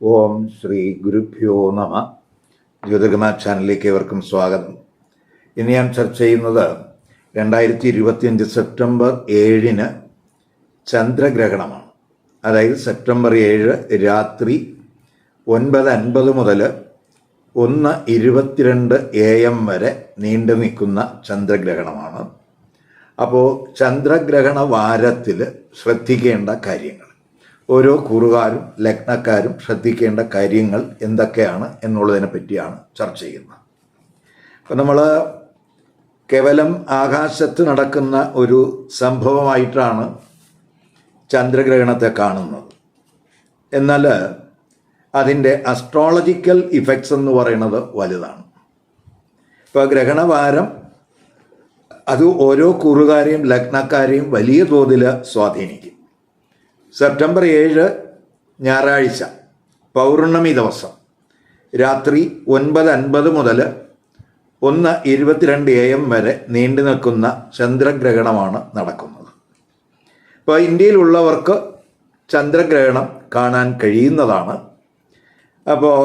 ഓം ശ്രീ ഗുരുഭ്യോ നമ. ജ്യോതിർഗമ ചാനലിലേക്ക് ഏവർക്കും സ്വാഗതം. ഇന്ന് ഞാൻ ചർച്ച ചെയ്യുന്നത് രണ്ടായിരത്തി ഇരുപത്തിയഞ്ച് സെപ്റ്റംബർ ഏഴിന് ചന്ദ്രഗ്രഹണമാണ്. അതായത് സെപ്റ്റംബർ ഏഴ് രാത്രി ഒൻപത് അൻപത് മുതൽ ഒന്ന് ഇരുപത്തിരണ്ട് എ എം വരെ നീണ്ടു നിൽക്കുന്ന ചന്ദ്രഗ്രഹണമാണ്. അപ്പോൾ ചന്ദ്രഗ്രഹണ വാരത്തിൽ ശ്രദ്ധിക്കേണ്ട കാര്യങ്ങൾ. ഓരോ കുറുകാരും ലഗ്നക്കാരും ശ്രദ്ധിക്കേണ്ട കാര്യങ്ങൾ എന്തൊക്കെയാണ് എന്നുള്ളതിനെ പറ്റിയാണ് ചർച്ച ചെയ്യുന്നത്. അപ്പം നമ്മൾ കേവലം ആകാശത്ത് നടക്കുന്ന ഒരു സംഭവമായിട്ടാണ് ചന്ദ്രഗ്രഹണത്തെ കാണുന്നത്. എന്നാൽ അതിന്റെ അസ്ട്രോളജിക്കൽ ഇഫക്ട്സ് എന്ന് പറയുന്നത് വലുതാണ്. ഇപ്പോൾ ഗ്രഹണവാരം അത് ഓരോ കുറുകാരെയും ലഗ്നക്കാരെയും വലിയ തോതിൽ സ്വാധീനിക്കും. സെപ്റ്റംബർ ഏഴ് ഞായറാഴ്ച പൗർണമി ദിവസം രാത്രി ഒൻപത് അൻപത് മുതൽ ഒന്ന് ഇരുപത്തിരണ്ട് എ എം വരെ നീണ്ടു നിൽക്കുന്ന ചന്ദ്രഗ്രഹണമാണ് നടക്കുന്നത്. ഇപ്പോൾ ഇന്ത്യയിലുള്ളവർക്ക് ചന്ദ്രഗ്രഹണം കാണാൻ കഴിയുന്നതാണ്. അപ്പോൾ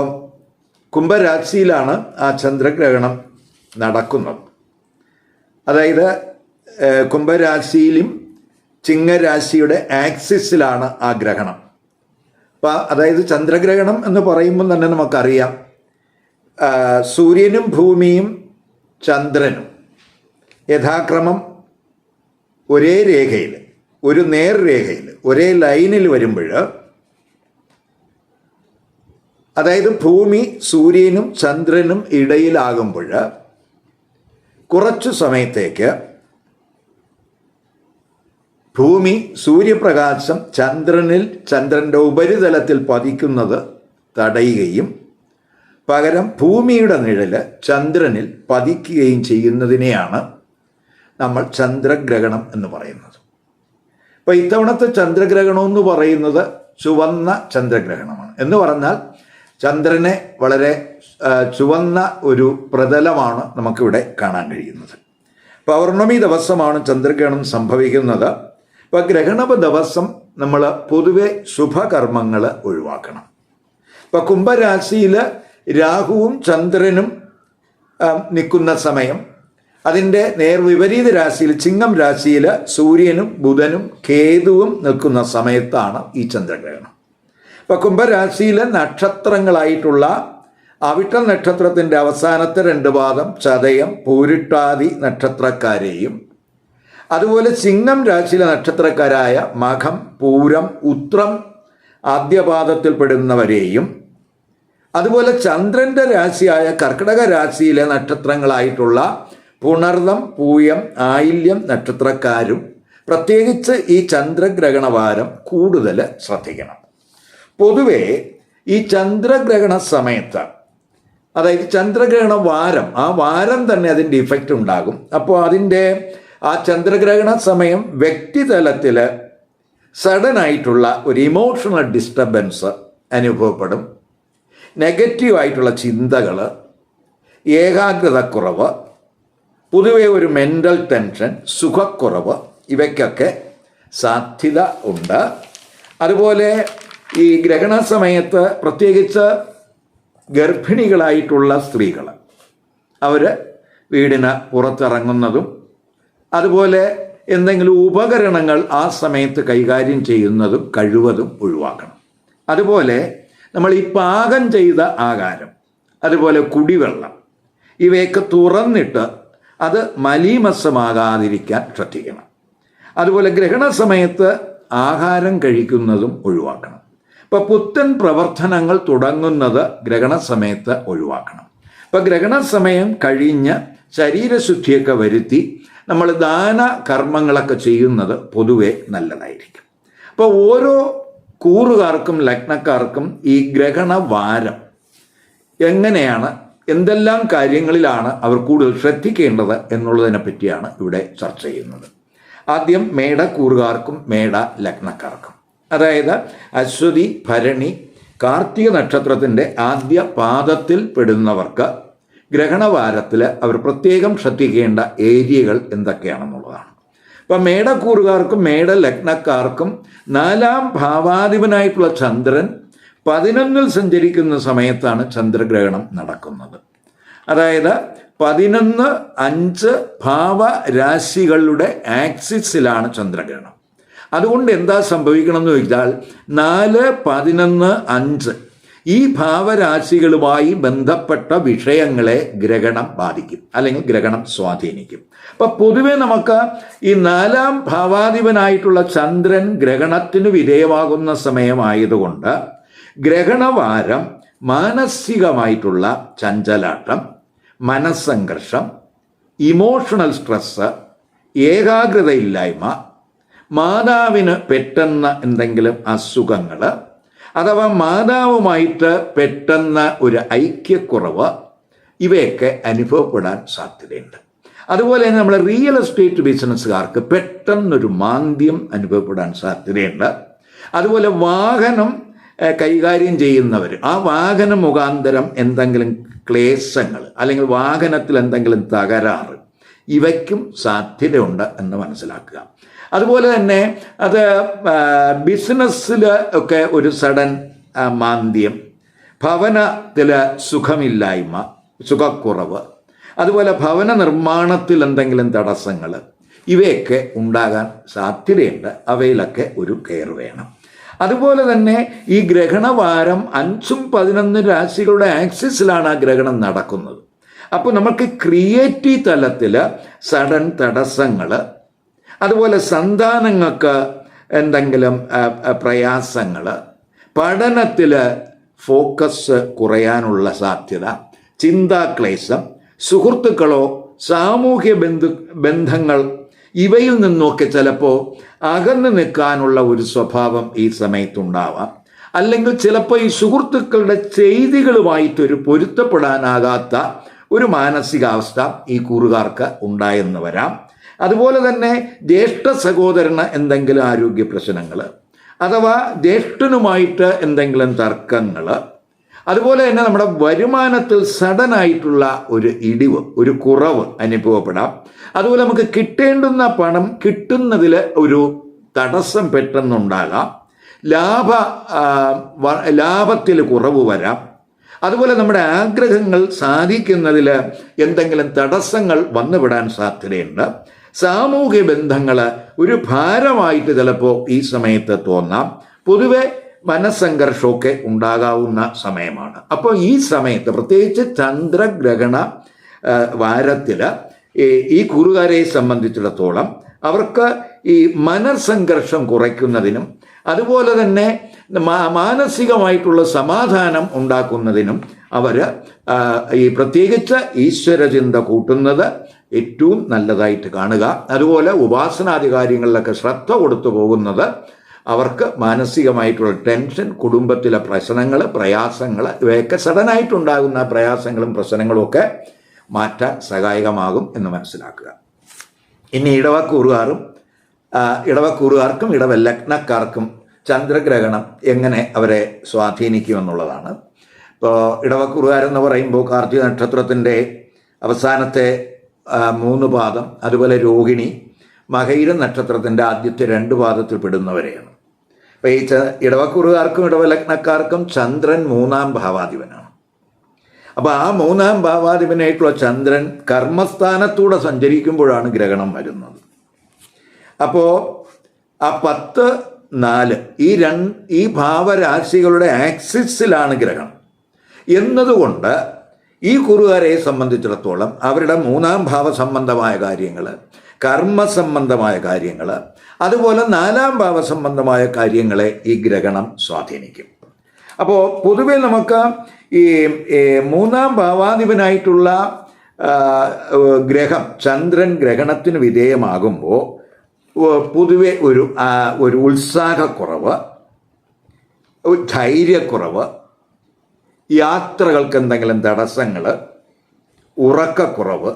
കുംഭരാശിയിലാണ് ആ ചന്ദ്രഗ്രഹണം നടക്കുന്നത്. അതായത് കുംഭരാശിയിലും ചിങ്ങരാശിയുടെ ആക്സിസിലാണ് ആ ഗ്രഹണം. അപ്പം അതായത് ചന്ദ്രഗ്രഹണം എന്ന് പറയുമ്പോൾ തന്നെ നമുക്കറിയാം. സൂര്യനും ഭൂമിയും ചന്ദ്രനും. യഥാക്രമം ഒരേ രേഖയിൽ ഒരു നേർരേഖയിൽ ഒരേ ലൈനിൽ വരുമ്പോൾ അതായത് ഭൂമി സൂര്യനും ചന്ദ്രനും ഇടയിലാകുമ്പോൾ കുറച്ചു സമയത്തേക്ക് ഭൂമി സൂര്യപ്രകാശം ചന്ദ്രനിൽ ചന്ദ്രന്റെ ഉപരിതലത്തിൽ പതിക്കുന്നത് തടയുകയും പകരം ഭൂമിയുടെ നിഴൽ ചന്ദ്രനിൽ പതിക്കുകയും ചെയ്യുന്നതിനെയാണ് നമ്മൾ ചന്ദ്രഗ്രഹണം എന്ന് പറയുന്നത്. അപ്പോൾ ഇത്തവണത്തെ ചന്ദ്രഗ്രഹണം എന്ന് പറയുന്നത് ചുവന്ന ചന്ദ്രഗ്രഹണമാണ്. എന്ന് പറഞ്ഞാൽ ചന്ദ്രനെ വളരെ ചുവന്ന ഒരു പ്രതലമാണ് നമുക്കിവിടെ കാണാൻ കഴിയുന്നത്. പൗർണമി ദിവസമാണ് ചന്ദ്രഗ്രഹണം സംഭവിക്കുന്നത്. അപ്പോൾ ഗ്രഹണപ ദിവസം നമ്മൾ പൊതുവെ ശുഭകർമ്മങ്ങൾ ഒഴിവാക്കണം. ഇപ്പൊ കുംഭരാശിയിൽ രാഹുവും ചന്ദ്രനും നിൽക്കുന്ന സമയം. അതിന്റെ നേർവിപരീത രാശിയിൽ ചിങ്ങം രാശിയിൽ സൂര്യനും ബുധനും കേതുവും നിൽക്കുന്ന സമയത്താണ് ഈ ചന്ദ്രഗ്രഹണം. ഇപ്പൊ കുംഭരാശിയിലെ നക്ഷത്രങ്ങളായിട്ടുള്ള അവിട്ട നക്ഷത്രത്തിന്റെ അവസാനത്തെ രണ്ട് പാദം ചതയം പൂരിട്ടാതി നക്ഷത്രക്കാരെയും അതുപോലെ ചിങ്ങം രാശിയിലെ നക്ഷത്രക്കാരായ മഖം പൂരം ഉത്രം ആദ്യപാദത്തിൽപ്പെടുന്നവരെയും അതുപോലെ ചന്ദ്രന്റെ രാശിയായ കർക്കിടക രാശിയിലെ നക്ഷത്രങ്ങളായിട്ടുള്ള പുണർദം പൂയം ആയില്യം നക്ഷത്രക്കാരും പ്രത്യേകിച്ച് ഈ ചന്ദ്രഗ്രഹണവാരം കൂടുതൽ ശ്രദ്ധിക്കണം. പൊതുവേ ഈ ചന്ദ്രഗ്രഹണ സമയത്ത് അതായത് ചന്ദ്രഗ്രഹണ വാരം ആ വാരം തന്നെ അതിന്റെ ഇഫക്റ്റ് ഉണ്ടാകും. അപ്പോൾ അതിന്റെ ആ ചന്ദ്രഗ്രഹണ സമയം വ്യക്തിതലത്തിൽ സഡൻ ആയിട്ടുള്ള ഒരു ഇമോഷണൽ ഡിസ്റ്റർബൻസ് അനുഭവപ്പെടും. നെഗറ്റീവ് ആയിട്ടുള്ള ചിന്തകൾ ഏകാഗ്രതക്കുറവ് പൊതുവെ ഒരു മെന്റൽ ടെൻഷൻ സുഖക്കുറവ് ഇവയ്ക്കൊക്കെ സാധ്യത ഉണ്ട്. അതുപോലെ ഈ ഗ്രഹണ സമയത്ത് പ്രത്യേകിച്ച് ഗർഭിണികളായിട്ടുള്ള സ്ത്രീകൾ അവർ വീടിന് പുറത്തിറങ്ങുന്നതും അതുപോലെ എന്തെങ്കിലും ഉപകരണങ്ങൾ ആ സമയത്ത് കൈകാര്യം ചെയ്യുന്നതും കഴിവതും ഒഴിവാക്കണം. അതുപോലെ നമ്മൾ ഈ പാകം ചെയ്ത ആഹാരം അതുപോലെ കുടിവെള്ളം ഇവയൊക്കെ തുറന്നിട്ട് അത് മലീമസമാകാതിരിക്കാൻ ശ്രദ്ധിക്കണം. അതുപോലെ ഗ്രഹണ സമയത്ത് ആഹാരം കഴിക്കുന്നതും ഒഴിവാക്കണം. ഇപ്പൊ പുത്തൻ പ്രവർത്തനങ്ങൾ തുടങ്ങുന്നത് ഗ്രഹണ സമയത്ത് ഒഴിവാക്കണം. ഇപ്പൊ ഗ്രഹണ സമയം കഴിഞ്ഞ് ശരീരശുദ്ധിയൊക്കെ വരുത്തി നമ്മൾ ദാന കർമ്മങ്ങളൊക്കെ ചെയ്യുന്നത് പൊതുവെ നല്ലതായിരിക്കും. അപ്പോൾ ഓരോ കൂറുകാർക്കും ലഗ്നക്കാർക്കും ഈ ഗ്രഹണ വാരം എങ്ങനെയാണ് എന്തെല്ലാം കാര്യങ്ങളിലാണ് അവർ കൂടുതൽ ശ്രദ്ധിക്കേണ്ടത് എന്നുള്ളതിനെ പറ്റിയാണ് ഇവിടെ ചർച്ച ചെയ്യുന്നത്. ആദ്യം മേട കൂറുകാർക്കും മേട ലഗ്നക്കാർക്കും. അതായത് അശ്വതി ഭരണി കാർത്തിക നക്ഷത്രത്തിന്റെ ആദ്യ പാദത്തിൽ പെടുന്നവർക്ക് ഗ്രഹണവാരത്തിൽ അവർ പ്രത്യേകം ശ്രദ്ധിക്കേണ്ട ഏരിയകൾ എന്തൊക്കെയാണെന്നുള്ളതാണ്. അപ്പം മേടക്കൂറുകാർക്കും മേട ലഗ്നക്കാർക്കും നാലാം ഭാവാധിപനായിട്ടുള്ള ചന്ദ്രൻ പതിനൊന്നിൽ സഞ്ചരിക്കുന്ന സമയത്താണ് ചന്ദ്രഗ്രഹണം നടക്കുന്നത്. അതായത് പതിനൊന്ന് അഞ്ച് ഭാവരാശികളുടെ ആക്സിസിലാണ് ചന്ദ്രഗ്രഹണം. അതുകൊണ്ട് എന്താ സംഭവിക്കണം എന്ന് ചോദിച്ചാൽ നാല് പതിനൊന്ന് അഞ്ച് ഈ ഭാവരാശികളുമായി ബന്ധപ്പെട്ട വിഷയങ്ങളെ ഗ്രഹണം ബാധിക്കും അല്ലെങ്കിൽ ഗ്രഹണം സ്വാധീനിക്കും. അപ്പൊ പൊതുവെ നമുക്ക് ഈ നാലാം ഭാവാധിപനായിട്ടുള്ള ചന്ദ്രൻ ഗ്രഹണത്തിന് വിധേയമാകുന്ന സമയമായതുകൊണ്ട് ഗ്രഹണവാരം മാനസികമായിട്ടുള്ള ചഞ്ചലാട്ടം മനസ്സംഘർഷം ഇമോഷണൽ സ്ട്രെസ് ഏകാഗ്രതയില്ലായ്മ മാതാവിന് പെട്ടെന്ന് എന്തെങ്കിലും അസുഖങ്ങൾ അഥവാ മാതാവുമായിട്ട് പെട്ടെന്ന് ഒരു ഐക്യക്കുറവ് ഇവയൊക്കെ അനുഭവപ്പെടാൻ സാധ്യതയുണ്ട്. അതുപോലെ തന്നെ നമ്മൾ റിയൽ എസ്റ്റേറ്റ് ബിസിനസ്സുകാർക്ക് പെട്ടെന്നൊരു മാന്ദ്യം അനുഭവപ്പെടാൻ സാധ്യതയുണ്ട്. അതുപോലെ വാഹനം കൈകാര്യം ചെയ്യുന്നവർ ആ വാഹനം മുഖാന്തരം എന്തെങ്കിലും ക്ലേശങ്ങൾ അല്ലെങ്കിൽ വാഹനത്തിൽ എന്തെങ്കിലും തകരാറ് ഇവയ്ക്കും സാധ്യതയുണ്ട് എന്ന് മനസ്സിലാക്കുക. അതുപോലെ തന്നെ അത് ബിസിനസ്സിൽ ഒക്കെ ഒരു സഡൻ മാന്ദ്യം. ഭവനത്തിൽ സുഖമില്ലായ്മ സുഖക്കുറവ്. അതുപോലെ ഭവന നിർമ്മാണത്തിൽ എന്തെങ്കിലും തടസ്സങ്ങൾ ഇവയൊക്കെ ഉണ്ടാകാൻ സാധ്യതയുണ്ട്. അവയിലൊക്കെ ഒരു കെയർ വേണം. അതുപോലെ തന്നെ ഈ ഗ്രഹണവാരം അഞ്ചും പതിനൊന്നും രാശികളുടെ ആക്സിസിലാണ് ആ ഗ്രഹണം നടക്കുന്നത്. അപ്പോൾ നമുക്ക് ക്രിയേറ്റീവ് തലത്തിൽ സഡൻ തടസ്സങ്ങൾ അതുപോലെ സന്താനങ്ങൾക്ക് എന്തെങ്കിലും പ്രയാസങ്ങൾ പഠനത്തിൽ ഫോക്കസ് കുറയാനുള്ള സാധ്യത ചിന്താക്ലേശം സുഹൃത്തുക്കളോ സാമൂഹ്യ ബന്ധു ബന്ധങ്ങൾ ഇവയിൽ നിന്നൊക്കെ ചിലപ്പോൾ അകന്നു നിൽക്കാനുള്ള ഒരു സ്വഭാവം ഈ സമയത്തുണ്ടാവാം. അല്ലെങ്കിൽ ചിലപ്പോൾ ഈ സുഹൃത്തുക്കളുടെ ചെയ്തികളുമായിട്ടൊരു പൊരുത്തപ്പെടാനാകാത്ത ഒരു മാനസികാവസ്ഥ ഈ കൂറുകാർക്ക് ഉണ്ടായെന്ന് വരാം. അതുപോലെ തന്നെ ജ്യേഷ്ഠ സഹോദരന് എന്തെങ്കിലും ആരോഗ്യ പ്രശ്നങ്ങൾ അഥവാ ജ്യേഷ്ഠനുമായിട്ട് എന്തെങ്കിലും തർക്കങ്ങൾ അതുപോലെ തന്നെ നമ്മുടെ വരുമാനത്തിൽ സഡനായിട്ടുള്ള ഒരു ഇടിവ് ഒരു കുറവ് അനുഭവപ്പെടാം. അതുപോലെ നമുക്ക് കിട്ടേണ്ടുന്ന പണം കിട്ടുന്നതിൽ ഒരു തടസ്സം പെട്ടെന്നുണ്ടാകാം. ലാഭ ലാഭത്തിൽ കുറവ് വരാം. അതുപോലെ നമ്മുടെ ആഗ്രഹങ്ങൾ സാധിക്കുന്നതിൽ എന്തെങ്കിലും തടസ്സങ്ങൾ വന്നുവിടാൻ സാധ്യതയുണ്ട്. സാമൂഹ്യ ബന്ധങ്ങൾ ഒരു ഭാരമായിട്ട് ചിലപ്പോൾ ഈ സമയത്ത് തോന്നാം. പൊതുവെ മനസ്സംഘർഷമൊക്കെ ഉണ്ടാകാവുന്ന സമയമാണ്. അപ്പോൾ ഈ സമയത്ത് പ്രത്യേകിച്ച് ചന്ദ്രഗ്രഹണ വാരത്തിൽ ഈ കുറുകാരെ സംബന്ധിച്ചിടത്തോളം അവർക്ക് ഈ മനസ്സംഘർഷം കുറയ്ക്കുന്നതിനും അതുപോലെ തന്നെ മാനസികമായിട്ടുള്ള സമാധാനം ഉണ്ടാക്കുന്നതിനും അവർ ഈ പ്രത്യേകിച്ച് ഈശ്വരചിന്ത കൂട്ടുന്നത് ഏറ്റവും നല്ലതായിട്ട് കാണുക. അതുപോലെ ഉപാസനാദി കാര്യങ്ങളിലൊക്കെ ശ്രദ്ധ കൊടുത്തു പോകുന്നത് അവർക്ക് മാനസികമായിട്ടുള്ള ടെൻഷൻ കുടുംബത്തിലെ പ്രശ്നങ്ങൾ പ്രയാസങ്ങൾ ഇവയൊക്കെ സഡനായിട്ടുണ്ടാകുന്ന പ്രയാസങ്ങളും പ്രശ്നങ്ങളും ഒക്കെ മാറ്റാൻ സഹായകമാകും എന്ന് മനസ്സിലാക്കുക. ഇനി ഇടവക്കൂറുകാരും ഇടവക്കൂറുകാർക്കും ഇടവ ലഗ്നക്കാർക്കും ചന്ദ്രഗ്രഹണം എങ്ങനെ അവരെ സ്വാധീനിക്കുമെന്നുള്ളതാണ്. ഇടവക്കൂറുകാരെന്ന് പറയുമ്പോൾ കാർത്തിക നക്ഷത്രത്തിന്റെ അവസാനത്തെ മൂന്ന് പാദം അതുപോലെ രോഹിണി മകയിര നക്ഷത്രത്തിന്റെ ആദ്യത്തെ രണ്ട് പാദത്തിൽ പെടുന്നവരെയാണ്. അപ്പോൾ ഈ ഇടവക്കുറുകാർക്കും ഇടവലഗ്നക്കാർക്കും ചന്ദ്രൻ മൂന്നാം ഭാവാധിപനാണ്. അപ്പോൾ ആ മൂന്നാം ഭാവാധിപനായിട്ടുള്ള ചന്ദ്രൻ കർമ്മസ്ഥാനത്തൂടെ സഞ്ചരിക്കുമ്പോഴാണ് ഗ്രഹണം വരുന്നത്. അപ്പോൾ ആ പത്ത് നാല് ഈ രണ്ട് ഈ ഭാവരാശികളുടെ ആക്സിസിലാണ് ഗ്രഹണം. എന്നതുകൊണ്ട് ഈ കുറുകാരെ സംബന്ധിച്ചിടത്തോളം അവരുടെ മൂന്നാം ഭാവ സംബന്ധമായ കാര്യങ്ങൾ കർമ്മസംബന്ധമായ കാര്യങ്ങൾ അതുപോലെ നാലാം ഭാവ സംബന്ധമായ കാര്യങ്ങളെ ഈ ഗ്രഹണം സ്വാധീനിക്കും. അപ്പോൾ പൊതുവെ നമുക്ക് ഈ മൂന്നാം ഭാവാധിപനായിട്ടുള്ള ഗ്രഹം ചന്ദ്രൻ ഗ്രഹണത്തിന് വിധേയമാകുമ്പോൾ പൊതുവെ ഒരു ഒരു ഉത്സാഹക്കുറവ് ധൈര്യക്കുറവ് യാത്രകൾക്ക് എന്തെങ്കിലും തടസ്സങ്ങൾ ഉറക്കക്കുറവ്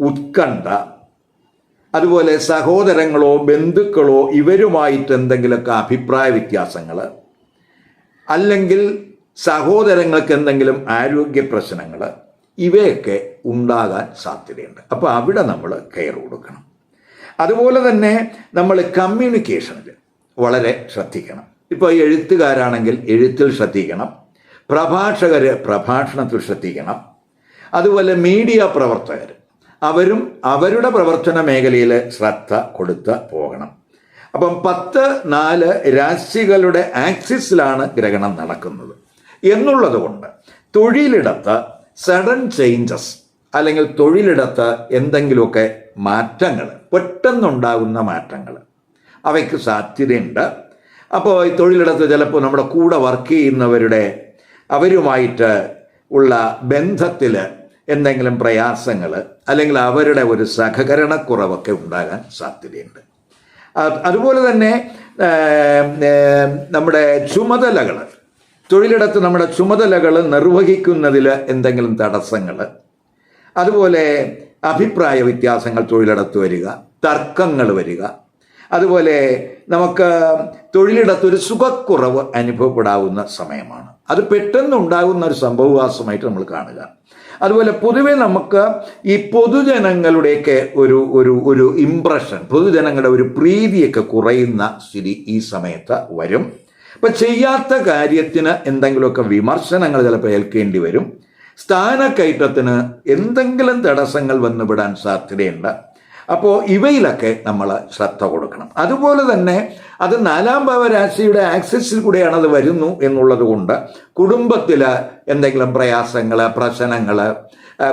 ഉത്കണ്ഠ അതുപോലെ സഹോദരങ്ങളോ ബന്ധുക്കളോ ഇവരുമായിട്ട് എന്തെങ്കിലുമൊക്കെ അഭിപ്രായ വ്യത്യാസങ്ങൾ അല്ലെങ്കിൽ സഹോദരങ്ങൾക്ക് എന്തെങ്കിലും ആരോഗ്യ പ്രശ്നങ്ങൾ ഇവയൊക്കെ ഉണ്ടാകാൻ സാധ്യതയുണ്ട്. അപ്പോൾ അവിടെ നമ്മൾ കെയർ കൊടുക്കണം. അതുപോലെ തന്നെ നമ്മൾ കമ്മ്യൂണിക്കേഷനിൽ വളരെ ശ്രദ്ധിക്കണം. ഇപ്പോൾ എഴുത്തുകാരാണെങ്കിൽ എഴുത്തിൽ ശ്രദ്ധിക്കണം. പ്രഭാഷകർ പ്രഭാഷണത്തിൽ ശ്രദ്ധിക്കണം. അതുപോലെ മീഡിയ പ്രവർത്തകർ അവരും അവരുടെ പ്രവർത്തന മേഖലയിൽ ശ്രദ്ധ കൊടുത്ത് പോകണം. അപ്പം പത്ത് നാല് രാശികളുടെ ആക്സിസിലാണ് ഗ്രഹണം നടക്കുന്നത്. എന്നുള്ളത് കൊണ്ട് തൊഴിലിടത്ത് സഡൻ ചേഞ്ചസ് അല്ലെങ്കിൽ തൊഴിലിടത്ത് എന്തെങ്കിലുമൊക്കെ മാറ്റങ്ങൾ പെട്ടെന്നുണ്ടാകുന്ന മാറ്റങ്ങൾ അവയ്ക്ക് സാധ്യതയുണ്ട്. അപ്പോൾ ഈ തൊഴിലിടത്ത് ചിലപ്പോൾ നമ്മുടെ കൂടെ വർക്ക് ചെയ്യുന്നവരുടെ അവരുമായിട്ട് ഉള്ള ബന്ധത്തിൽ എന്തെങ്കിലും പ്രയാസങ്ങൾ അല്ലെങ്കിൽ അവരുടെ ഒരു സഹകരണക്കുറവൊക്കെ ഉണ്ടാകാൻ സാധ്യതയുണ്ട്. അതുപോലെ തന്നെ നമ്മുടെ ചുമതലകൾ തൊഴിലിടത്ത് നമ്മുടെ ചുമതലകൾ നിർവഹിക്കുന്നതിൽ എന്തെങ്കിലും തടസ്സങ്ങൾ അതുപോലെ അഭിപ്രായ വ്യത്യാസങ്ങൾ തൊഴിലിടത്ത് വരിക തർക്കങ്ങൾ വരിക അതുപോലെ നമുക്ക് തൊഴിലിടത്ത് ഒരു സുഖക്കുറവ് അനുഭവപ്പെടാവുന്ന സമയമാണ്. അത് പെട്ടെന്ന് ഉണ്ടാകുന്ന ഒരു സംഭവവാസമായിട്ട് നമ്മൾ കാണുക. അതുപോലെ പൊതുവെ നമുക്ക് ഈ പൊതുജനങ്ങളുടെയൊക്കെ ഒരു ഒരു ഒരു ഇംപ്രഷൻ പൊതുജനങ്ങളുടെ ഒരു പ്രീതിയൊക്കെ കുറയുന്ന സ്ഥിതി ഈ സമയത്ത് വരും. ഇപ്പം ചെയ്യാത്ത കാര്യത്തിന് എന്തെങ്കിലുമൊക്കെ വിമർശനങ്ങൾ ചിലപ്പോൾ ഏൽക്കേണ്ടി വരും. സ്ഥാനക്കയറ്റത്തിന് എന്തെങ്കിലും തടസ്സങ്ങൾ വന്നുവിടാൻ സാധ്യതയുണ്ട്. അപ്പോൾ ഇവയിലൊക്കെ നമ്മൾ ശ്രദ്ധ കൊടുക്കണം. അതുപോലെ തന്നെ അത് നാലാം ഭാവരാശിയുടെ ആക്സസിൽ കൂടെയാണ് അത് വരുന്നു എന്നുള്ളത് കൊണ്ട് കുടുംബത്തിൽ എന്തെങ്കിലും പ്രയാസങ്ങൾ പ്രശ്നങ്ങൾ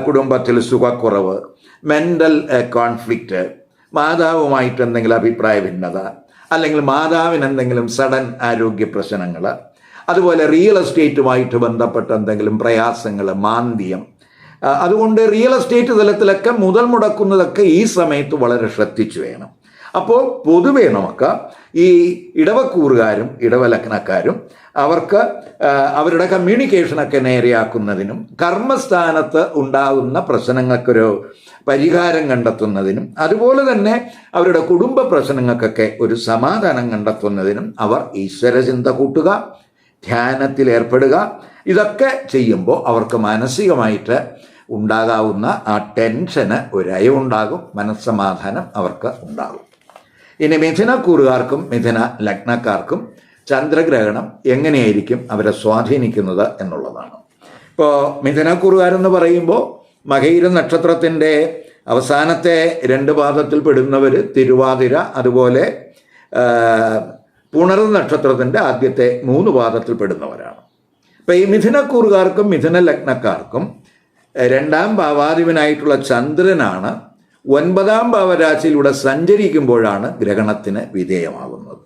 കുടുംബത്തിൽ സുഖക്കുറവ് മെന്റൽ കോൺഫ്ലിക്റ്റ് മാതാവുമായിട്ട് എന്തെങ്കിലും അഭിപ്രായ ഭിന്നത അല്ലെങ്കിൽ മാതാവിന് എന്തെങ്കിലും സഡൻ ആരോഗ്യ പ്രശ്നങ്ങൾ അതുപോലെ റിയൽ എസ്റ്റേറ്റുമായിട്ട് ബന്ധപ്പെട്ട എന്തെങ്കിലും പ്രയാസങ്ങൾ മാന്ദ്യം അതുകൊണ്ട് റിയൽ എസ്റ്റേറ്റ് തലത്തിലൊക്കെ മുതൽ മുടക്കുന്നതൊക്കെ ഈ സമയത്ത് വളരെ ശ്രദ്ധിച്ചു വേണം. അപ്പോൾ പൊതുവേ നമുക്ക് ഈ ഇടവക്കൂറുകാരും ഇടവലഗ്നക്കാരും അവർക്ക് അവരുടെ കമ്മ്യൂണിക്കേഷനൊക്കെ നേരെയാക്കുന്നതിനും കർമ്മസ്ഥാനത്ത് ഉണ്ടാകുന്ന പ്രശ്നങ്ങൾക്കൊരു പരിഹാരം കണ്ടെത്തുന്നതിനും അതുപോലെ തന്നെ അവരുടെ കുടുംബ പ്രശ്നങ്ങൾക്കൊക്കെ ഒരു സമാധാനം കണ്ടെത്തുന്നതിനും അവർ ഈശ്വരചിന്ത കൂട്ടുക ധ്യാനത്തിൽ ഏർപ്പെടുക ഇതൊക്കെ ചെയ്യുമ്പോൾ അവർക്ക് മാനസികമായിട്ട് ഉണ്ടാകാവുന്ന ആ ടെൻഷന് ഒരു അയവുണ്ടാകും മനസ്സമാധാനം അവർക്ക് ഉണ്ടാകും. ഇനി മിഥുനക്കൂറുകാർക്കും മിഥുന ലഗ്നക്കാർക്കും ചന്ദ്രഗ്രഹണം എങ്ങനെയായിരിക്കും അവരെ സ്വാധീനിക്കുന്നത് എന്നുള്ളതാണ്. ഇപ്പോൾ മിഥുനക്കൂറുകാരെന്ന് പറയുമ്പോൾ മകയിര നക്ഷത്രത്തിന്റെ അവസാനത്തെ രണ്ട് പാദത്തിൽ പെടുന്നവർ തിരുവാതിര അതുപോലെ പുണർ നക്ഷത്രത്തിന്റെ ആദ്യത്തെ മൂന്ന് പാദത്തിൽ പെടുന്നവരാണ്. അപ്പം ഈ മിഥുനക്കൂറുകാർക്കും മിഥുന ലഗ്നക്കാർക്കും രണ്ടാം ഭാവാധിപനായിട്ടുള്ള ചന്ദ്രനാണ് ഒൻപതാം ഭാവരാശിയിലൂടെ സഞ്ചരിക്കുമ്പോഴാണ് ഗ്രഹണത്തിന് വിധേയമാകുന്നത്.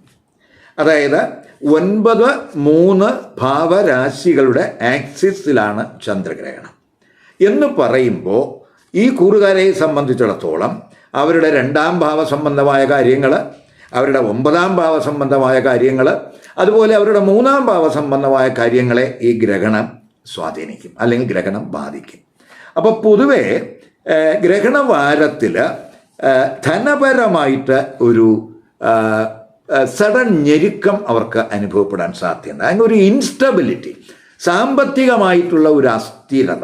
അതായത് ഒൻപത് മൂന്ന് ഭാവരാശികളുടെ ആക്സിസിലാണ് ചന്ദ്രഗ്രഹണം. എന്ന് പറയുമ്പോൾ ഈ കൂറുകാരെ സംബന്ധിച്ചിടത്തോളം അവരുടെ രണ്ടാം ഭാവ സംബന്ധമായ കാര്യങ്ങൾ അവരുടെ ഒമ്പതാം ഭാവ സംബന്ധമായ കാര്യങ്ങൾ അതുപോലെ അവരുടെ മൂന്നാം ഭാവ സംബന്ധമായ കാര്യങ്ങളെ ഈ ഗ്രഹണം സ്വാധീനിക്കും അല്ലെങ്കിൽ ഗ്രഹണം ബാധിക്കും. അപ്പോൾ പൊതുവെ ഗ്രഹണവാരത്തിൽ ധനപരമായിട്ട് ഒരു സഡൻ ഞെരുക്കം അവർക്ക് അനുഭവപ്പെടാൻ സാധ്യത അതിന് ഒരു ഇൻസ്റ്റബിലിറ്റി സാമ്പത്തികമായിട്ടുള്ള ഒരു അസ്ഥിരത.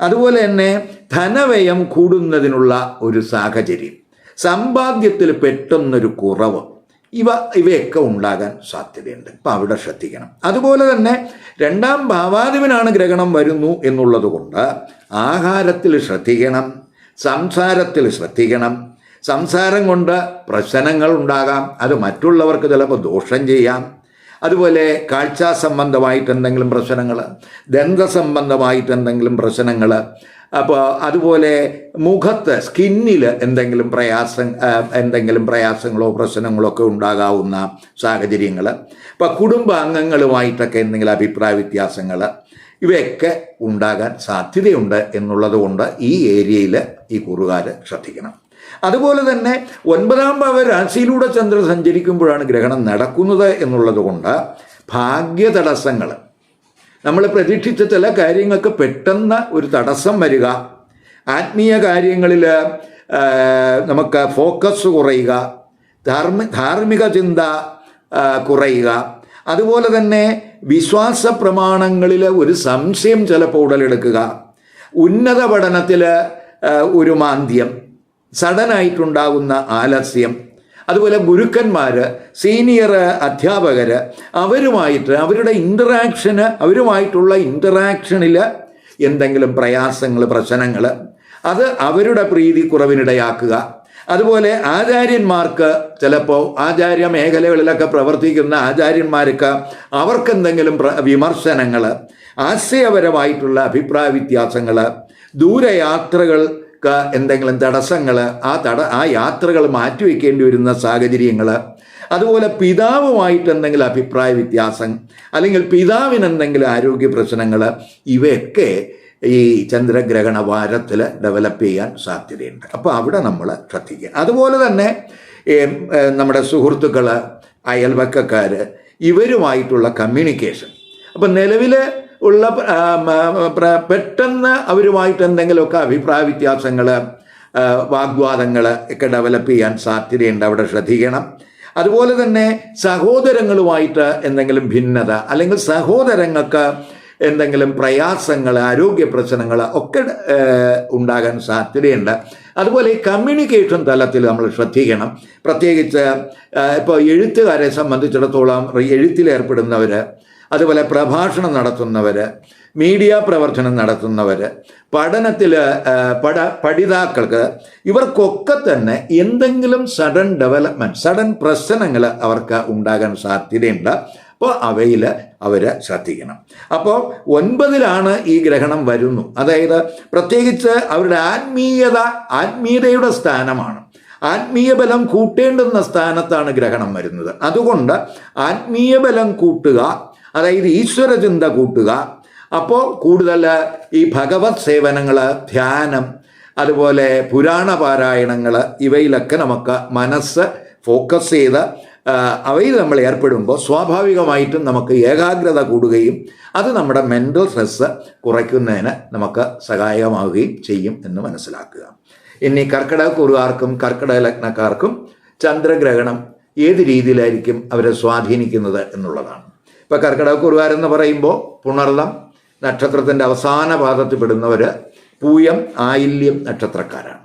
അതുപോലെ തന്നെ ധനവ്യയം കൂടുന്നതിനുള്ള ഒരു സാഹചര്യം. സമ്പാദ്യത്തിൽ പെട്ടെന്നൊരു കുറവ്. ഇവ ഇവയൊക്കെ ഉണ്ടാകാൻ സാധ്യതയുണ്ട്. അപ്പം അവിടെ ശ്രദ്ധിക്കണം. അതുപോലെ തന്നെ രണ്ടാം ഭാവാധിപനാണ് ഗ്രഹണം വരുന്നു എന്നുള്ളത് കൊണ്ട് ആഹാരത്തിൽ ശ്രദ്ധിക്കണം സംസാരത്തിൽ ശ്രദ്ധിക്കണം. സംസാരം കൊണ്ട് പ്രശ്നങ്ങൾ ഉണ്ടാകാം. അത് മറ്റുള്ളവർക്ക് ചിലപ്പോൾ ദോഷം ചെയ്യാം. അതുപോലെ കാഴ്ച സംബന്ധമായിട്ട് എന്തെങ്കിലും പ്രശ്നങ്ങൾ ദന്ത സംബന്ധമായിട്ട് എന്തെങ്കിലും പ്രശ്നങ്ങൾ അപ്പോൾ അതുപോലെ മുഖത്ത് സ്കിന്നിൽ എന്തെങ്കിലും പ്രയാസം എന്തെങ്കിലും പ്രയാസങ്ങളോ പ്രശ്നങ്ങളോ ഒക്കെ ഉണ്ടാകാവുന്ന സാഹചര്യങ്ങൾ ഇപ്പോൾ കുടുംബാംഗങ്ങളുമായിട്ടൊക്കെ എന്തെങ്കിലും അഭിപ്രായ വ്യത്യാസങ്ങൾ ഇവയൊക്കെ ഉണ്ടാകാൻ സാധ്യതയുണ്ട് എന്നുള്ളത് കൊണ്ട് ഈ ഏരിയയിൽ ഈ കുറുകാർ ശ്രദ്ധിക്കണം. അതുപോലെ തന്നെ ഒൻപതാം ഭാവ രാശിയിലൂടെ ചന്ദ്രൻ സഞ്ചരിക്കുമ്പോഴാണ് ഗ്രഹണം നടക്കുന്നത് എന്നുള്ളത് കൊണ്ട് ഭാഗ്യ തടസ്സങ്ങൾ നമ്മൾ പ്രതീക്ഷിച്ച ചില കാര്യങ്ങൾക്ക് പെട്ടെന്ന് ഒരു തടസ്സം വരിക ആത്മീയ കാര്യങ്ങളിൽ നമുക്ക് ഫോക്കസ് കുറയുക ധാർമ്മ ധാർമ്മിക ചിന്ത കുറയുക. അതുപോലെ തന്നെ വിശ്വാസ പ്രമാണങ്ങളിൽ ഒരു സംശയം ചിലപ്പോൾ ഉടലെടുക്കുക. ഉന്നത പഠനത്തിൽ ഒരു മാന്ദ്യം. സഡനായിട്ടുണ്ടാകുന്ന ആലസ്യം. അതുപോലെ ഗുരുക്കന്മാർ സീനിയർ അധ്യാപകർ അവരുമായിട്ട് അവരുടെ ഇന്ററാക്ഷന് അവരുമായിട്ടുള്ള ഇന്ററാക്ഷനിൽ എന്തെങ്കിലും പ്രയാസങ്ങൾ പ്രശ്നങ്ങൾ അത് അവരുടെ പ്രീതി കുറവിനിടയാക്കുക. അതുപോലെ ആചാര്യന്മാർക്ക് ചിലപ്പോൾ ആചാര്യ മേഖലകളിലൊക്കെ പ്രവർത്തിക്കുന്ന ആചാര്യന്മാർക്ക് അവർക്കെന്തെങ്കിലും വിമർശനങ്ങൾ ആശയപരമായിട്ടുള്ള അഭിപ്രായ വ്യത്യാസങ്ങൾ ദൂരയാത്രകൾക്ക് എന്തെങ്കിലും തടസ്സങ്ങൾ ആ തട ആ യാത്രകൾ മാറ്റിവെക്കേണ്ടി വരുന്ന സാഹചര്യങ്ങൾ അതുപോലെ പിതാവുമായിട്ട് എന്തെങ്കിലും അഭിപ്രായ വ്യത്യാസം അല്ലെങ്കിൽ പിതാവിന് എന്തെങ്കിലും ആരോഗ്യ പ്രശ്നങ്ങൾ ഇവയൊക്കെ ഈ ചന്ദ്രഗ്രഹണ വാരത്തിൽ ഡെവലപ്പ് ചെയ്യാൻ സാധ്യതയുണ്ട്. അപ്പോൾ അവിടെ നമ്മൾ ശ്രദ്ധിക്കുക. അതുപോലെ തന്നെ നമ്മുടെ സുഹൃത്തുക്കൾ അയൽവക്കക്കാർ ഇവരുമായിട്ടുള്ള കമ്മ്യൂണിക്കേഷൻ അപ്പം നിലവിൽ ഉള്ള പെട്ടെന്ന് അവരുമായിട്ട് എന്തെങ്കിലുമൊക്കെ അഭിപ്രായ വ്യത്യാസങ്ങൾ വാഗ്വാദങ്ങൾ ഒക്കെ ഡെവലപ്പ് ചെയ്യാൻ സാധ്യതയുണ്ട്. അവിടെ ശ്രദ്ധിക്കണം. അതുപോലെ തന്നെ സഹോദരങ്ങളുമായിട്ട് എന്തെങ്കിലും ഭിന്നത അല്ലെങ്കിൽ സഹോദരങ്ങൾക്ക് എന്തെങ്കിലും പ്രയാസങ്ങൾ ആരോഗ്യ പ്രശ്നങ്ങൾ ഒക്കെ ഉണ്ടാകാൻ സാധ്യതയുണ്ട്. അതുപോലെ കമ്മ്യൂണിക്കേഷൻ തലത്തിൽ നമ്മൾ ശ്രദ്ധിക്കണം. പ്രത്യേകിച്ച് ഇപ്പോൾ എഴുത്തുകാരെ സംബന്ധിച്ചിടത്തോളം എഴുത്തിലേർപ്പെടുന്നവർ അതുപോലെ പ്രഭാഷണം നടത്തുന്നവർ മീഡിയ പ്രവർത്തനം നടത്തുന്നവർ പഠനത്തിൽ പഠ പഠിതാക്കൾക്ക് ഇവർക്കൊക്കെ തന്നെ എന്തെങ്കിലും സഡൻ ഡെവലപ്മെന്റ് സഡൻ പ്രശ്നങ്ങൾ അവർക്ക് ഉണ്ടാകാൻ സാധ്യതയുണ്ട്. അപ്പോൾ അവയിൽ അവർ ശ്രദ്ധിക്കണം. അപ്പോൾ ഒൻപതിലാണ് ഈ ഗ്രഹണം വരുന്നു. അതായത് പ്രത്യേകിച്ച് അവരുടെ ആത്മീയത ആത്മീയതയുടെ സ്ഥാനമാണ്. ആത്മീയ ബലം കൂട്ടേണ്ടുന്ന സ്ഥാനത്താണ് ഗ്രഹണം വരുന്നത്. അതുകൊണ്ട് ആത്മീയ ബലം കൂട്ടുക അതായത് ഈശ്വരചിന്ത കൂട്ടുക. അപ്പോൾ കൂടുതൽ ഈ ഭഗവത് സേവനങ്ങൾ ധ്യാനം അതുപോലെ പുരാണ പാരായണങ്ങൾ ഇവയിലൊക്കെ നമുക്ക് മനസ്സ് ഫോക്കസ് ചെയ്ത് അവയിൽ നമ്മൾ ഏർപ്പെടുമ്പോൾ സ്വാഭാവികമായിട്ടും നമുക്ക് ഏകാഗ്രത കൂടുകയും അത് നമ്മുടെ മെന്റൽ സ്ട്രെസ് കുറയ്ക്കുന്നതിന് നമുക്ക് സഹായകമാവുകയും ചെയ്യും എന്ന് മനസ്സിലാക്കുക. ഇനി കർക്കിടക കുറുകാർക്കും കർക്കിടക ലഗ്നക്കാർക്കും ചന്ദ്രഗ്രഹണം ഏത് രീതിയിലായിരിക്കും അവരെ സ്വാധീനിക്കുന്നത് എന്നുള്ളതാണ്. ഇപ്പോൾ കർക്കിടക എന്ന് പറയുമ്പോൾ പുണർദം നക്ഷത്രത്തിന്റെ അവസാന പാദത്തിൽ പെടുന്നവർ പൂയം ആയില്യം നക്ഷത്രക്കാരാണ്.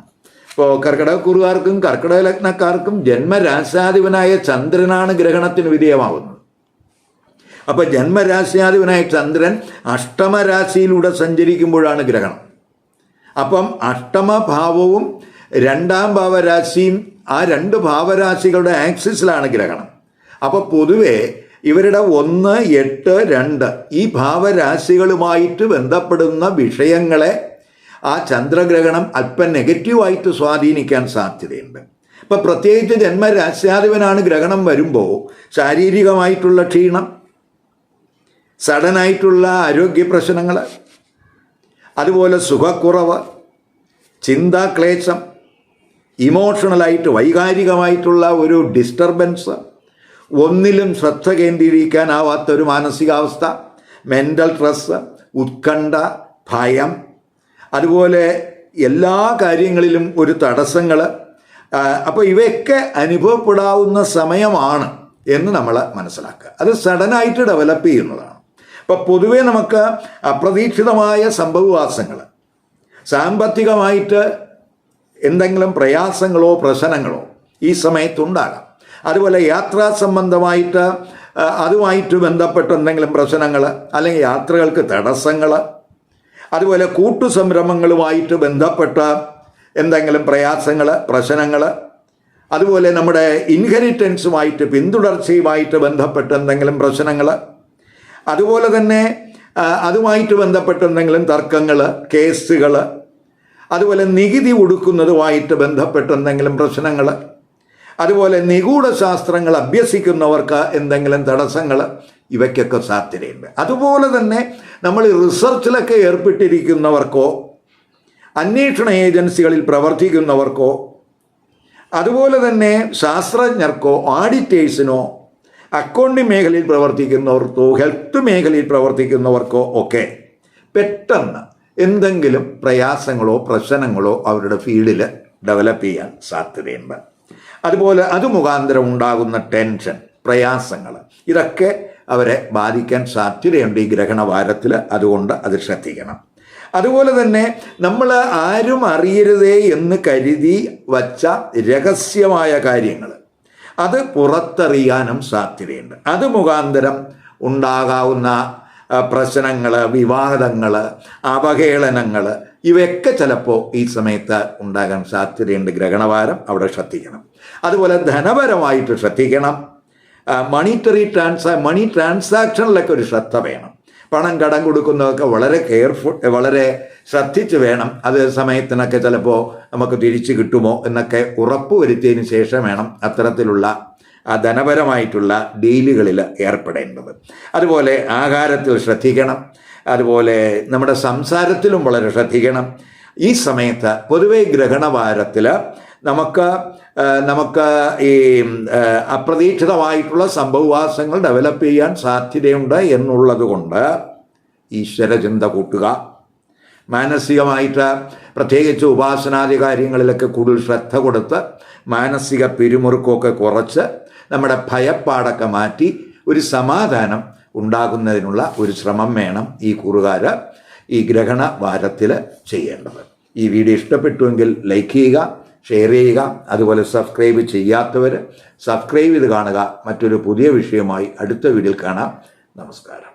ഇപ്പോൾ കർക്കിടക കുറുവാർക്കും കർക്കിടക ലഗ്നക്കാർക്കും ജന്മരാശാധിപനായ ചന്ദ്രനാണ് ഗ്രഹണത്തിന് വിധേയമാവുന്നത്. അപ്പോൾ ജന്മരാശ്യാധിപനായ ചന്ദ്രൻ അഷ്ടമരാശിയിലൂടെ സഞ്ചരിക്കുമ്പോഴാണ് ഗ്രഹണം. അപ്പം അഷ്ടമഭാവവും രണ്ടാം ഭാവരാശിയും ആ രണ്ട് ഭാവരാശികളുടെ ആക്സിസിലാണ് ഗ്രഹണം. അപ്പോൾ പൊതുവേ ഇവരുടെ ഒന്ന് എട്ട് രണ്ട് ഈ ഭാവരാശികളുമായിട്ട് ബന്ധപ്പെടുന്ന വിഷയങ്ങളെ ആ ചന്ദ്രഗ്രഹണം അല്പം നെഗറ്റീവായിട്ട് സ്വാധീനിക്കാൻ സാധ്യതയുണ്ട്. ഇപ്പം പ്രത്യേകിച്ച് ജന്മരാശ്യാധിപനാണ് ഗ്രഹണം വരുമ്പോൾ ശാരീരികമായിട്ടുള്ള ക്ഷീണം സഡനായിട്ടുള്ള ആരോഗ്യ പ്രശ്നങ്ങൾ അതുപോലെ സുഖക്കുറവ് ചിന്താക്ലേശം ഇമോഷണലായിട്ട് വൈകാരികമായിട്ടുള്ള ഒരു ഡിസ്റ്റർബൻസ് ഒന്നിലും ശ്രദ്ധ കേന്ദ്രീകരിക്കാനാവാത്തൊരു മാനസികാവസ്ഥ മെന്റൽ സ്ട്രെസ് ഉത്കണ്ഠ ഭയം അതുപോലെ എല്ലാ കാര്യങ്ങളിലും ഒരു തടസ്സങ്ങൾ. അപ്പോൾ ഇവയൊക്കെ അനുഭവപ്പെടാവുന്ന സമയമാണ് എന്ന് നമ്മൾ മനസ്സിലാക്കുക. അത് സഡനായിട്ട് ഡെവലപ്പ് ചെയ്യുന്നതാണ്. അപ്പോൾ പൊതുവേ നമുക്ക് അപ്രതീക്ഷിതമായ സംഭവവാസങ്ങൾ സാമ്പത്തികമായിട്ട് എന്തെങ്കിലും പ്രയാസങ്ങളോ പ്രശ്നങ്ങളോ ഈ സമയത്തുണ്ടാകാം. അതുപോലെ യാത്രാ സംബന്ധമായിട്ട് അതുമായിട്ട് ബന്ധപ്പെട്ട എന്തെങ്കിലും പ്രശ്നങ്ങൾ അല്ലെങ്കിൽ യാത്രകൾക്ക് തടസ്സങ്ങൾ അതുപോലെ കൂട്ടുസംരംഭങ്ങളുമായിട്ട് ബന്ധപ്പെട്ട എന്തെങ്കിലും പ്രയാസങ്ങൾ പ്രശ്നങ്ങൾ അതുപോലെ നമ്മുടെ ഇൻഹെറിറ്റൻസുമായിട്ട് പിന്തുടർച്ചയുമായിട്ട് ബന്ധപ്പെട്ട എന്തെങ്കിലും പ്രശ്നങ്ങൾ അതുപോലെ തന്നെ അതുമായിട്ട് ബന്ധപ്പെട്ട എന്തെങ്കിലും തർക്കങ്ങൾ കേസുകൾ അതുപോലെ നികുതി ഉടുക്കുന്നതുമായിട്ട് ബന്ധപ്പെട്ട എന്തെങ്കിലും പ്രശ്നങ്ങൾ അതുപോലെ നിഗൂഢ ശാസ്ത്രങ്ങൾ അഭ്യസിക്കുന്നവർക്ക് എന്തെങ്കിലും തടസ്സങ്ങൾ ഇവയ്ക്കൊക്കെ സാധ്യതയുണ്ട്. അതുപോലെ തന്നെ നമ്മൾ റിസർച്ചിലൊക്കെ ഏർപ്പെട്ടിരിക്കുന്നവർക്കോ അന്വേഷണ ഏജൻസികളിൽ പ്രവർത്തിക്കുന്നവർക്കോ അതുപോലെ തന്നെ ശാസ്ത്രജ്ഞർക്കോ ഓഡിറ്റേഴ്സിനോ അക്കൗണ്ടിംഗ് മേഖലയിൽ പ്രവർത്തിക്കുന്നവർക്കോ ഹെൽത്ത് മേഖലയിൽ പ്രവർത്തിക്കുന്നവർക്കോ ഒക്കെ പെട്ടെന്ന് എന്തെങ്കിലും പ്രയാസങ്ങളോ പ്രശ്നങ്ങളോ അവരുടെ ഫീൽഡിൽ ഡെവലപ്പ് ചെയ്യാൻ സാധ്യതയുണ്ട്. അതുപോലെ അത് മുഖാന്തരം ഉണ്ടാകുന്ന ടെൻഷൻ പ്രയാസങ്ങൾ ഇതൊക്കെ അവരെ ബാധിക്കാൻ സാധ്യതയുണ്ട് ഈ ഗ്രഹണവാരത്തിൽ അതുകൊണ്ട് അത് ശ്രദ്ധിക്കണം. അതുപോലെ തന്നെ നമ്മൾ ആരും അറിയരുതേ എന്ന് കരുതി വച്ച രഹസ്യമായ കാര്യങ്ങൾ അത് പുറത്തറിയാനും സാധ്യതയുണ്ട്. അത് മുഖാന്തരം ഉണ്ടാകാവുന്ന പ്രശ്നങ്ങൾ വിവാദങ്ങൾ അവഹേളനങ്ങൾ ഇവയൊക്കെ ചിലപ്പോൾ ഈ സമയത്ത് ഉണ്ടാകാൻ സാധ്യതയുണ്ട്. ഗ്രഹണവാരം അവിടെ ശ്രദ്ധിക്കണം. അതുപോലെ ധനപരമായിട്ട് ശ്രദ്ധിക്കണം. മണിറ്ററി ട്രാൻസാ മണി ട്രാൻസാക്ഷനിലൊക്കെ ഒരു ശ്രദ്ധ വേണം. പണം കടം കൊടുക്കുന്നതൊക്കെ വളരെ കെയർഫുൾ വളരെ ശ്രദ്ധിച്ച് വേണം. അത് സമയത്തിനൊക്കെ ചിലപ്പോൾ നമുക്ക് തിരിച്ചു കിട്ടുമോ എന്നൊക്കെ ഉറപ്പ് വരുത്തിയതിന് ശേഷം വേണം അത്തരത്തിലുള്ള ആ ധനപരമായിട്ടുള്ള ഡീലുകളിൽ ഏർപ്പെടേണ്ടത്. അതുപോലെ ആഹാരത്തിൽ ശ്രദ്ധിക്കണം. അതുപോലെ നമ്മുടെ സംസാരത്തിലും വളരെ ശ്രദ്ധിക്കണം. ഈ സമയത്ത് പൊതുവെ ഗ്രഹണവാരത്തിൽ നമുക്ക് നമുക്ക് ഈ അപ്രതീക്ഷിതമായിട്ടുള്ള സംഭവവാസങ്ങൾ ഡെവലപ്പ് ചെയ്യാൻ സാധ്യതയുണ്ട് എന്നുള്ളത് കൊണ്ട് ഈശ്വരചിന്ത കൂട്ടുക. മാനസികമായിട്ട് പ്രത്യേകിച്ച് ഉപാസനാദി കാര്യങ്ങളിലൊക്കെ കൂടുതൽ ശ്രദ്ധ കൊടുത്ത് മാനസിക പിരിമുറുക്കമൊക്കെ കുറച്ച് നമ്മുടെ ഭയപ്പാടൊക്കെ മാറ്റി ഒരു സമാധാനം ഉണ്ടാകുന്നതിനുള്ള ഒരു ശ്രമം വേണം ഈ കുറുകാര് ഈ ഗ്രഹണ വാരത്തിൽ ചെയ്യേണ്ടത്. ഈ വീഡിയോ ഇഷ്ടപ്പെട്ടുവെങ്കിൽ ലൈക്ക് ചെയ്യുക ഷെയർ ചെയ്യുക അതുപോലെ സബ്സ്ക്രൈബ് ചെയ്യാത്തവർ സബ്സ്ക്രൈബ് ചെയ്ത് കാണുക. മറ്റൊരു പുതിയ വിഷയമായി അടുത്ത വീഡിയോയിൽ കാണാം. നമസ്കാരം.